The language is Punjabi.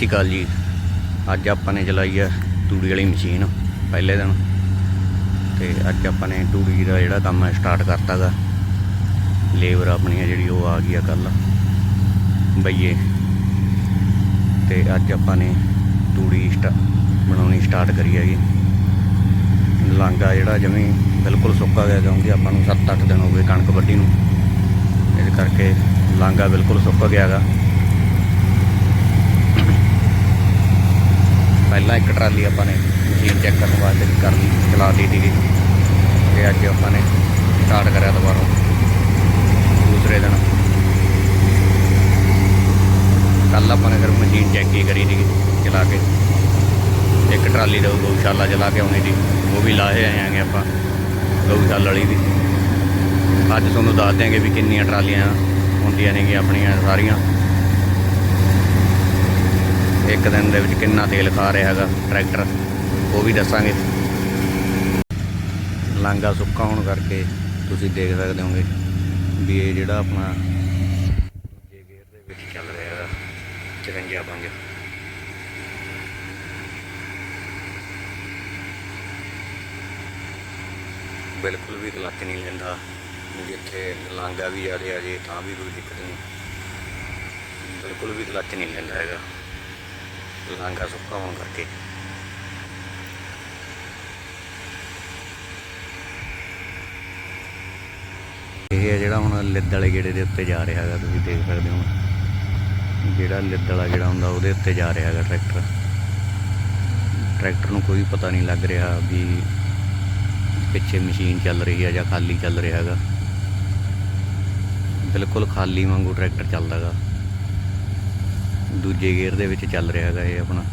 ਸ਼੍ਰੀ ਅਕਾਲ ਜੀ। ਅੱਜ ਆਪਾਂ ਨੇ ਚਲਾਈ ਆ ਤੂੜੀ ਵਾਲੀ ਮਸ਼ੀਨ, ਪਹਿਲੇ ਦਿਨ। ਤੇ ਅੱਜ ਆਪਾਂ ਨੇ ਤੂੜੀ ਦਾ ਜਿਹੜਾ ਕੰਮ ਹੈ ਸਟਾਰਟ ਕਰਤਾਗਾ ਲੇਬਰ ਆਪਣੀ ਆ ਜਿਹੜੀ, ਉਹ ਆ ਗਈ ਆ ਕੱਲ ਬਈਏ। ਤੇ ਅੱਜ ਆਪਾਂ ਨੇ ਤੂੜੀ ਸਟਾ ਬਣਾਉਣੀ ਸਟਾਰਟ ਕਰੀ ਹੈਗੀ ਲਾਂਗਾ ਜਿਹੜਾ ਜਮੀ ਬਿਲਕੁਲ ਸੁੱਕਾ ਗਿਆ, ਕਿਉਂਕਿ ਆਪਾਂ ਨੂੰ 7-8 ਦਿਨ ਹੋ ਗਏ ਕਣਕ ਵੱਢੀ ਨੂੰ। ਇਸ ਕਰਕੇ ਲਾਂਗਾ ਬਿਲਕੁਲ ਸੁੱਕ ਗਿਆ ਪਹਿਲਾਂ ਇੱਕ ਟਰਾਲੀ ਆਪਾਂ ਨੇ ਮਸ਼ੀਨ ਚੈੱਕ ਕਰਨ ਵਾਸਤੇ ਵੀ ਕਰ ਲਈ, ਚਲਾ ਦਿੱਤੀ ਸੀਗੀ। ਤੇ ਅੱਜ ਆਪਾਂ ਨੇ ਸਟਾਰਟ ਕਰਿਆ ਦੁਬਾਰਾ। ਦੂਸਰੇ ਦਿਨ। ਕੱਲ ਆਪਾਂ ਨੇ ਫਿਰ ਮਸ਼ੀਨ ਚੈੱਕ ਹੀ ਕਰੀ ਸੀਗੀ, ਚਲਾ ਕੇ। ਇੱਕ ਟਰਾਲੀ ਦਾ ਗਊਸ਼ਾਲਾ ਚਲਾ ਕੇ ਆਉਣੀ ਸੀ, ਉਹ ਵੀ ਲਾਹੇ ਆਏ ਆਂਗੇ ਆਪਾਂ, ਗਊਸ਼ਾਲਾ ਵਾਲੀ ਦੀ ਅੱਜ ਤੁਹਾਨੂੰ ਦੱਸ ਦਿਆਂਗੇ ਵੀ ਕਿੰਨੀਆਂ ਟਰਾਲੀਆਂ ਹੁੰਦੀਆਂ ਨੇਗੀਆਂ ਆਪਣੀਆਂ, ਸਾਰੀਆਂ। ਇੱਕ ਦਿਨ ਦੇ ਵਿੱਚ ਕਿੰਨਾ ਤੇਲ ਖਾ ਰਿਹਾ ਹੈਗਾ ਟਰੈਕਟਰ, ਉਹ ਵੀ ਦੱਸਾਂਗੇ। ਲਾਂਗਾ ਸੁੱਕਾ ਹੋਣ ਕਰਕੇ ਤੁਸੀਂ ਦੇਖ ਸਕਦੇ ਹੋਗੇ ਵੀ ਇਹ ਜਿਹੜਾ ਆਪਣਾ ਦੂਜੇ ਗੇਅਰ ਦੇ ਵਿੱਚ ਚੱਲ ਰਿਹਾ ਹੈਗਾ 53 ਪੰਜ। ਬਿਲਕੁਲ ਵੀ ਕਲੱਚ ਨਹੀਂ ਲੈਂਦਾ, ਜਿੱਥੇ ਲਾਂਗਾ ਵੀ ਆ ਰਿਹਾ ਜੇ ਤਾਂ ਵੀ ਕੋਈ ਦਿੱਕਤ ਨਹੀਂ। ਬਿਲਕੁਲ ਵੀ ਕਲੱਚ ਨਹੀਂ ਲੈਂਦਾ ਹੈਗਾ। ਲਾਂਗਾ ਸੁੱਕਾ ਹੋਣ ਕਰਕੇ ਇਹ ਹੈ ਜਿਹੜਾ ਹੁਣ ਲਿੱਦ ਵਾਲੇ ਗੇੜੇ ਦੇ ਉੱਤੇ ਜਾ ਰਿਹਾ ਹੈਗਾ, ਤੁਸੀਂ ਦੇਖ ਸਕਦੇ ਹੋ। ਜਿਹੜਾ ਲਿੱਦ ਵਾਲਾ ਜਿਹੜਾ ਹੁੰਦਾ, ਉਹਦੇ ਉੱਤੇ ਜਾ ਰਿਹਾ ਹੈਗਾ ਟਰੈਕਟਰ। ਟਰੈਕਟਰ ਨੂੰ ਕੋਈ ਪਤਾ ਨਹੀਂ ਲੱਗ ਰਿਹਾ ਵੀ ਪਿੱਛੇ ਮਸ਼ੀਨ ਚੱਲ ਰਹੀ ਹੈ ਜਾਂ ਖਾਲੀ ਚੱਲ ਰਿਹਾ ਹੈਗਾ। ਬਿਲਕੁਲ ਖਾਲੀ ਵਾਂਗੂ ਟਰੈਕਟਰ ਚੱਲਦਾ ਹੈਗਾ। ਦੂਜੇ ਗੇਅਰ ਦੇ ਵਿੱਚ ਚੱਲ ਰਿਹਾ ਹੈਗਾ ਇਹ ਆਪਣਾ।